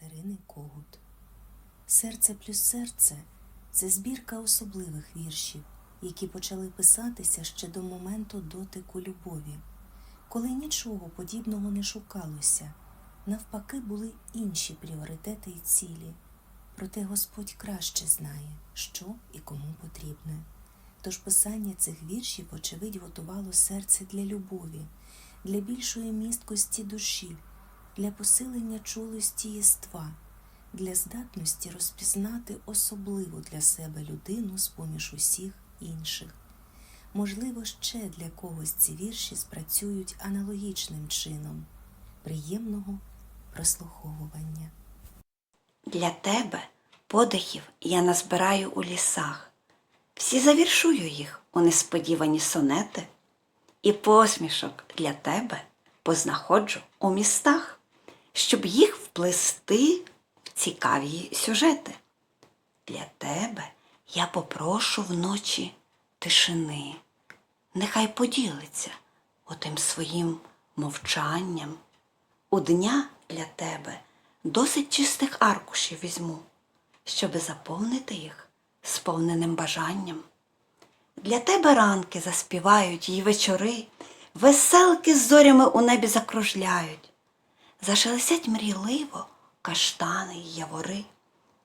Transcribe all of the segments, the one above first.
Катерини Когут. Серце плюс серце це збірка особливих віршів, які почали писатися ще до моменту дотику любові, коли нічого подібного не шукалося, навпаки, були інші пріоритети і цілі. Проте Господь краще знає, що і кому потрібне. Тож писання цих віршів, очевидь, готувало серце для любові, для більшої місткості душі, для посилення чулості єства, для здатності розпізнати особливу для себе людину з поміж усіх інших. Можливо, ще для когось ці вірші спрацюють аналогічним чином приємного прослуховування. Для тебе подихів я назбираю у лісах, всі завіршую їх у несподівані сонети, і посмішок для тебе познаходжу у містах, щоб їх вплести в цікаві сюжети. Для тебе я попрошу вночі тишини, нехай поділиться отим своїм мовчанням. У дня для тебе досить чистих аркушів візьму, щоби заповнити їх сповненим бажанням. Для тебе ранки заспівають їй вечори, веселки з зорями у небі закружляють, зашелестять мрійливо каштани й явори,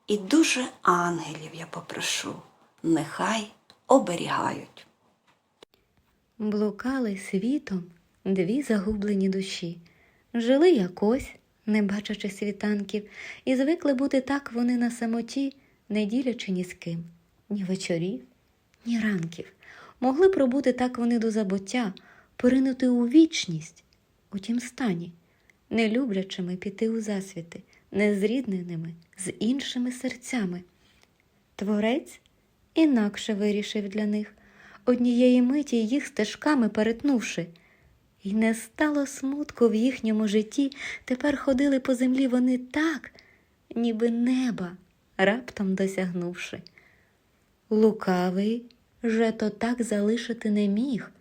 і дуже ангелів я попрошу, нехай оберігають. Блукали світом дві загублені душі, жили якось, не бачачи світанків, і звикли бути так вони на самоті, не ділячи ні з ким, ні вечорів, ні ранків. Могли пробути так вони до забуття, поринути у вічність у тім стані, не люблячими піти у засвіти, незрідненими з іншими серцями. Творець інакше вирішив для них, однієї миті їх стежками перетнувши. І не стало смутку в їхньому житті, тепер ходили по землі вони так, ніби неба, раптом досягнувши. Лукавий же то так залишити не міг.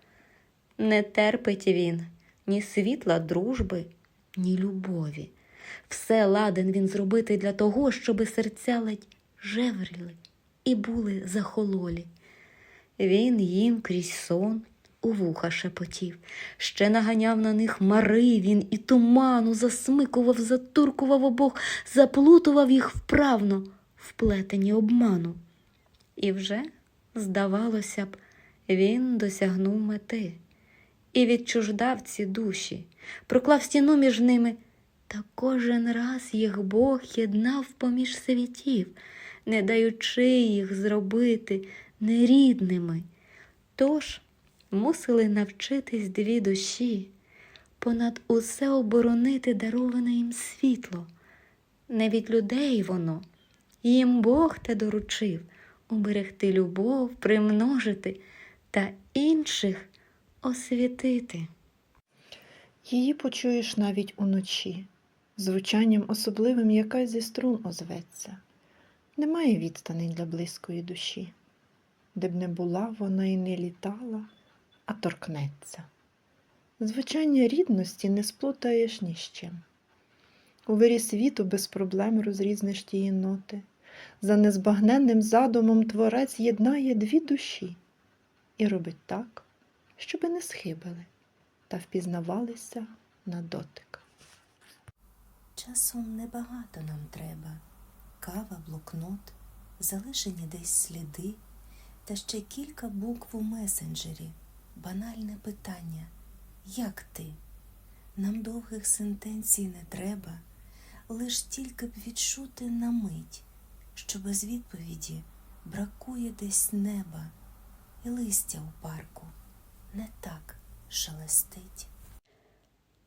Не терпить він ні світла дружби, ні любові. Все ладен він зробити для того, щоби серця ледь жевріли і були захололі. Він їм крізь сон у вуха шепотів, ще наганяв на них мари він і туману, засмикував, затуркував обох, заплутував їх вправно, вплетені обману. І вже, здавалося б, він досягнув мети і відчуждав ці душі, проклав стіну між ними, та кожен раз їх Бог єднав поміж світів, не даючи їх зробити нерідними. Тож мусили навчитись дві душі, понад усе оборонити дароване їм світло. Не від людей воно, їм Бог те доручив уберегти любов, примножити та інших освітити. Її почуєш навіть уночі, звучанням особливим якась зі струн озветься. Немає відстаней для близької душі, де б не була вона і не літала, а торкнеться. Звучання рідності не сплутаєш ні з чим. У вирі світу без проблем розрізниш тії ноти. За незбагненним задумом творець єднає дві душі і робить так, щоби не схибили та впізнавалися на дотик. Часом небагато нам треба. Кава, блокнот, залишені десь сліди, та ще кілька букв у месенджері, банальне питання Як ти? Нам довгих сентенцій не треба, лиш тільки б відчути на мить, що без відповіді бракує десь неба, і листя у парку не так шелестить.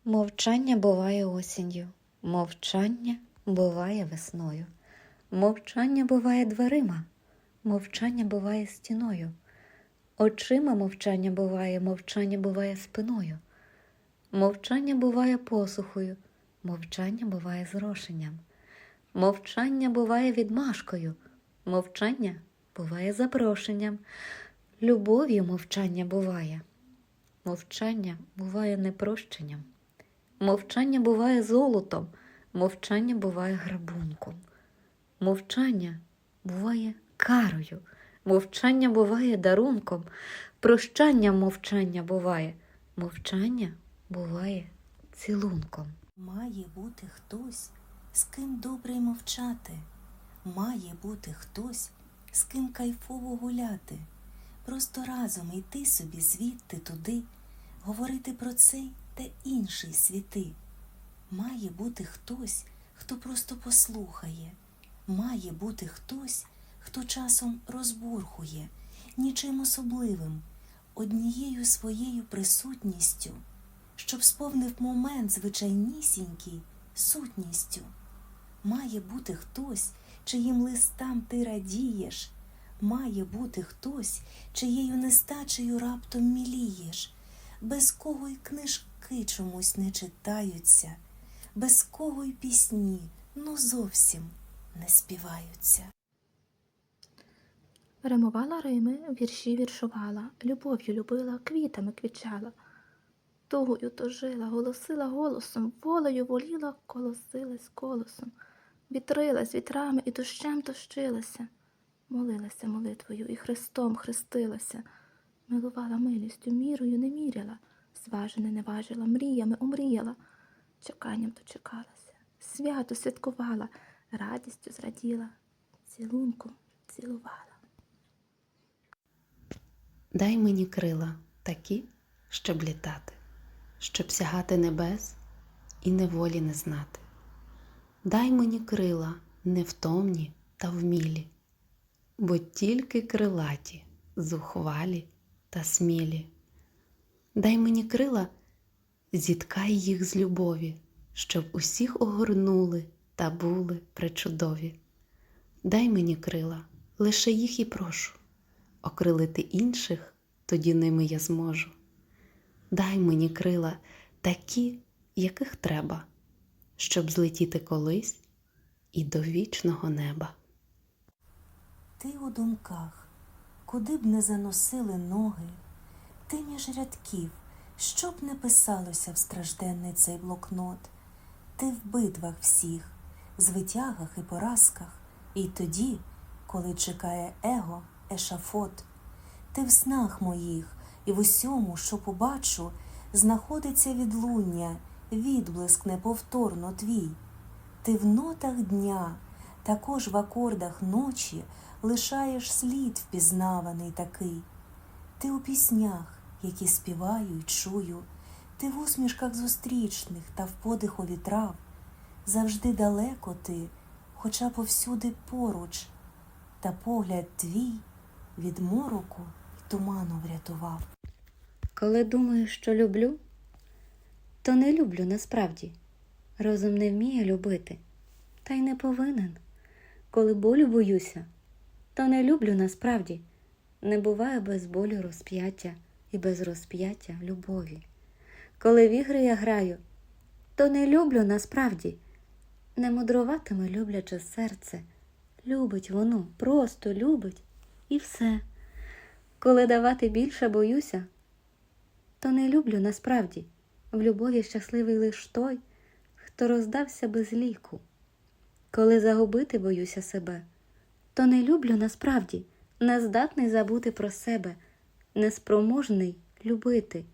Мовчання буває осінню, мовчання буває весною, мовчання буває дверима, мовчання буває стіною, очима мовчання буває, мовчання буває спиною, мовчання буває посухою, мовчання буває зрошенням, мовчання буває відмашкою, мовчання буває запрошенням, любов'ю мовчання буває. Мовчання буває непрощенням. Мовчання буває золотом, Мовчання буває грабунком. Мовчання буває карою. Мовчання буває дарунком. Прощання мовчання буває. Мовчання буває цілунком. Має бути хтось, з ким добре мовчати. Має бути хтось, з ким кайфово гуляти. Просто разом йти собі звідти туди, говорити про цей та інший світи. Має бути хтось, хто просто послухає. Має бути хтось, хто часом розбурхує, нічим особливим, однією своєю присутністю щоб сповнив момент звичайнісінький сутністю. Має бути хтось, чиїм листам ти радієш, має бути хтось, чиєю нестачею раптом мілієш, без кого й книжки чомусь не читаються, без кого й пісні ну зовсім не співаються. Римувала Рими, вірші віршувала, любов'ю любила, квітами квітчала. Тугою тожила, голосила голосом, волею воліла, колосилась колосом, вітрилась вітрами і дощем тощилася, молилася молитвою і Христом хрестилася, милувала милістю, мірою не міряла, зважене не важила, мріями омріяла, чеканням дочекалася, свято святкувала, радістю зраділа, цілунком цілувала. Дай мені крила такі, щоб літати, щоб сягати небес і неволі не знати. Дай мені крила невтомні та вмілі, бо тільки крилаті, зухвалі та смілі. Дай мені крила, зіткай їх з любові, щоб усіх огорнули та були пречудові. Дай мені крила, лише їх і прошу окрилити інших, тоді ними я зможу. Дай мені крила такі, яких треба, щоб злетіти колись і до вічного неба. Ти у думках, куди б не заносили ноги, ти між рядків, що б не писалося в стражденний цей блокнот, ти в битвах всіх, звитягах і поразках, і тоді, коли чекає его, ешафот, ти в снах моїх і в усьому, що побачу, знаходиться відлуння, відблиск неповторно твій. Ти в нотах дня, також в акордах ночі лишаєш слід впізнаваний такий. Ти у піснях, які співаю й чую, ти в усмішках зустрічних та в подихові трав. Завжди далеко ти, хоча повсюди поруч, та погляд твій від мороку й туману врятував. Коли думаю, що люблю, то не люблю насправді. Розум не вміє любити, та й не повинен. Коли болю боюся, то не люблю насправді. Не буває без болю розп'яття і без розп'яття любові. Коли в ігри я граю, то не люблю насправді. Не мудруватиме любляче серце. Любить воно, просто любить і все. Коли давати більше боюся, то не люблю насправді. В любові щасливий лиш той, хто роздався без ліку. Коли загубити боюся себе, то не люблю насправді, не здатний забути про себе, неспроможний любити.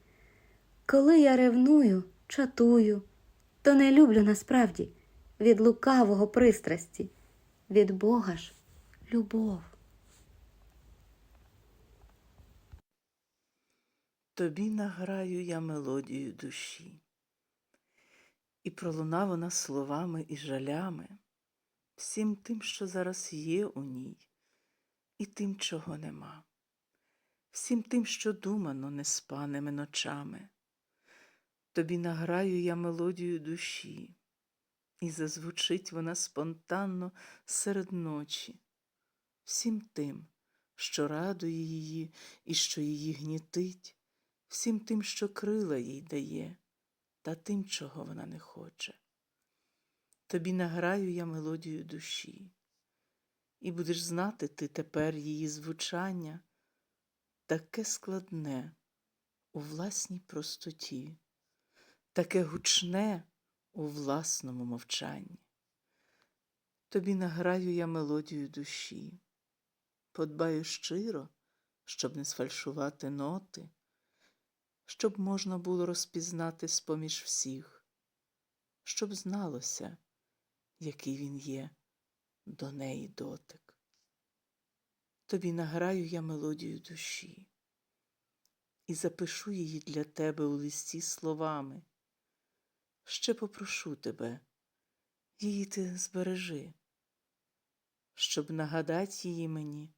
Коли я ревную, чатую, то не люблю насправді від лукавого пристрасті, від Бога ж любов. Тобі награю я мелодію душі, і пролуна вона словами і жалями, всім тим, що зараз є у ній, і тим, чого нема, всім тим, що думано неспаними ночами. Тобі награю я мелодію душі, і зазвучить вона спонтанно серед ночі, всім тим, що радує її і що її гнітить всім тим, що крила їй дає, та тим, чого вона не хоче. Тобі награю я мелодію душі, і будеш знати ти тепер її звучання, таке складне у власній простоті, таке гучне у власному мовчанні. Тобі награю я мелодію душі, подбаю щиро, щоб не сфальшувати ноти, щоб можна було розпізнати з-поміж всіх, щоб зналося, який він є до неї дотик. Тобі награю я мелодію душі і запишу її для тебе у листі словами. Ще попрошу тебе, її ти збережи, щоб нагадать її мені,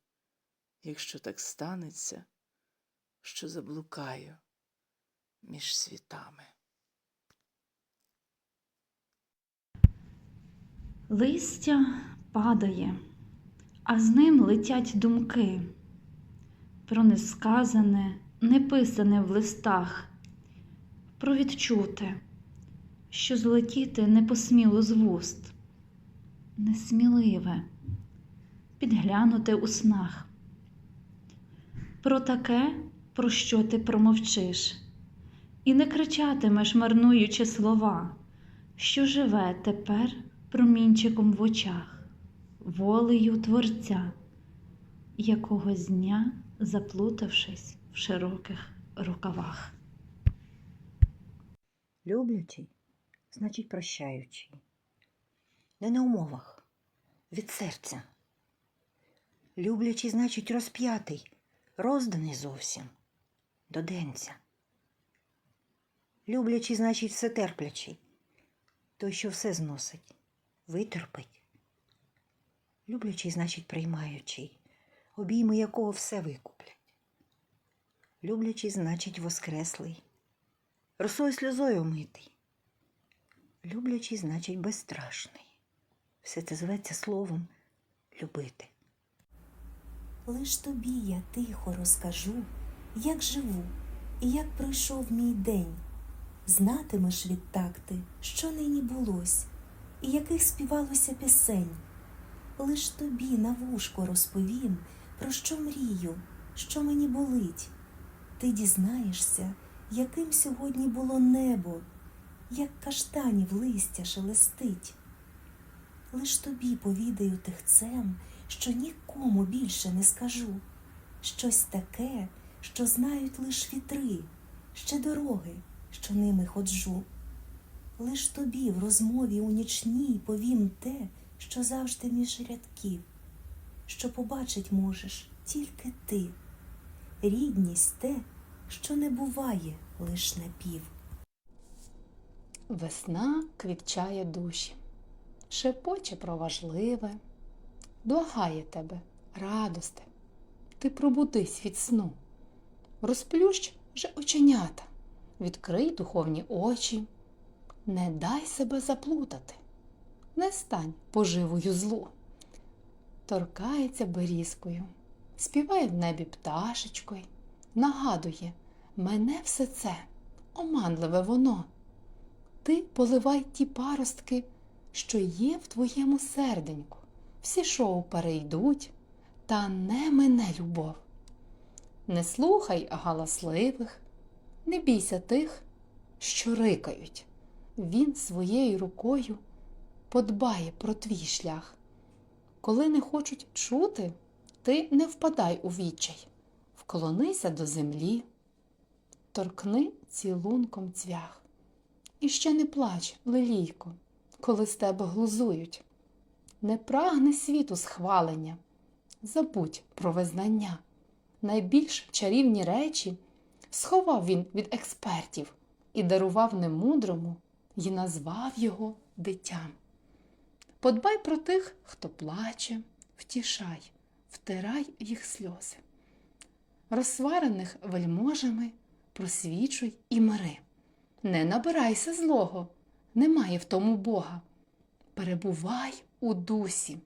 якщо так станеться, що заблукаю між світами. Листя падає, а з ним летять думки. Про несказане, неписане в листах, про відчуте, що злетіти не посміло з вуст, несміливе, підглянуте у снах, про таке, про що ти промовчиш, і не кричатимеш, марнуючи слова, що живе тепер промінчиком в очах, волею Творця, якогось дня заплутавшись в широких рукавах. Люблячий, значить прощаючий. Не на умовах, від серця. Люблячий, значить, розп'ятий, розданий зовсім до денця. Люблячий, значить, всетерплячий, той, що все зносить, витерпить. Люблячий, значить, приймаючий, обійми якого все викуплять. Люблячий, значить, воскреслий, росою сльозою омитий. Люблячий, значить, безстрашний. Все це зветься словом любити. Лиш тобі я тихо розкажу, як живу і як пройшов мій день. Знатимеш відтак ти, що нині булось, і яких співалося пісень. Лиш тобі на вушко розповім, про що мрію, що мені болить. Ти дізнаєшся, яким сьогодні було небо, як каштанів листя шелестить. Лиш тобі повідаю тихцем, що нікому більше не скажу. Щось таке, що знають лиш вітри, ще дороги, що ними ходжу. Лиш тобі в розмові у нічній повім те, що завжди між рядків, що побачить можеш тільки ти, рідність те, що не буває лиш напів. Весна квітчає душі, шепоче про важливе, благає тебе, радосте, ти пробудись від сну, розплющ же оченята, відкрий духовні очі, не дай себе заплутати, не стань поживою злу. Торкається берізкою, співає в небі пташечкою, нагадує, мене все це, оманливе воно ти поливай ті паростки, що є в твоєму серденьку. Всі шоу перейдуть, та не мене любов. Не слухай галасливих, не бійся тих, що рикають. Він своєю рукою подбає про твій шлях. Коли не хочуть чути, ти не впадай у відчай, вклонися до землі, торкни цілунком цвях. І ще не плач, лелійко, коли з тебе глузують. Не прагни світу схвалення, забудь про визнання. Найбільш чарівні речі сховав він від експертів і дарував немудрому, і назвав його дитям. Подбай про тих, хто плаче, втішай, втирай їх сльози. Розсварених вельможами просвічуй і мири. Не набирайся злого, немає в тому Бога. Перебувай у дусі,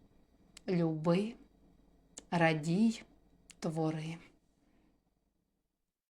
люби, радій, твори.